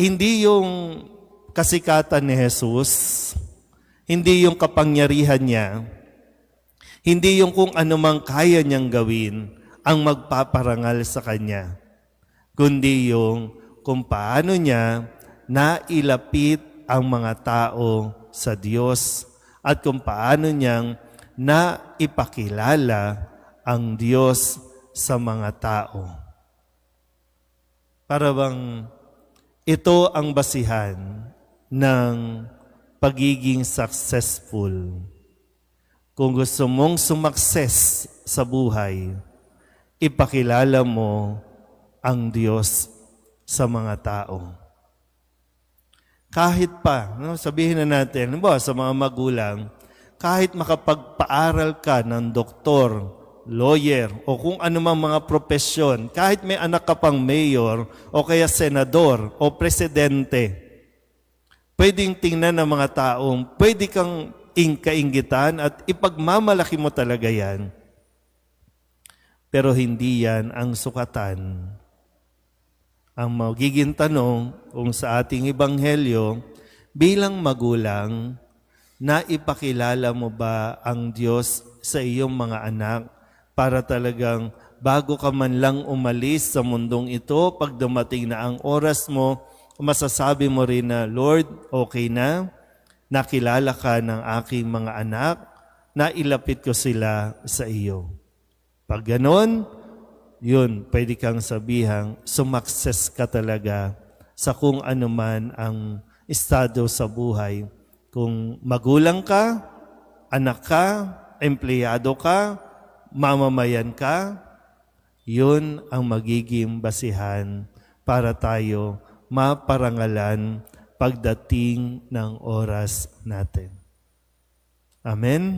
hindi yung kasikatan ni Jesus, hindi yung kapangyarihan niya, hindi yung kung ano mang kaya niyang gawin ang magpaparangal sa kanya, kundi yung kung paano niya nailapit ang mga tao sa Diyos at kung paano niyang naipakilala ang Diyos sa mga tao. Para bang ito ang basihan ng pagiging successful. Kung gusto mong sumakses sa buhay, ipakilala mo ang Diyos sa mga tao. Kahit pa, no, sabihin na natin, ba, sa mga magulang, kahit makapagpaaral ka ng doktor, lawyer, o kung anumang mga profesyon, kahit may anak ka pang mayor, o kaya senador, o presidente, pwedeng tingnan ng mga taong, pwede kang ingkaingitan at ipagmamalaki mo talaga yan. Pero hindi yan ang sukatan. Ang magiging tanong kung sa ating ebanghelyo, bilang magulang, na ipakilala mo ba ang Diyos sa iyong mga anak para talagang bago ka man lang umalis sa mundong ito, pag dumating na ang oras mo, masasabi mo rin na, Lord, okay na, nakilala ka ng aking mga anak, nailapit ko sila sa iyo. Pag ganon, yun, pwede kang sabihang, sumakses ka talaga sa kung ano man ang estado sa buhay. Kung magulang ka, anak ka, empleyado ka, mamamayan ka, yun ang magiging basihan para tayo maparangalan pagdating ng oras natin. Amen?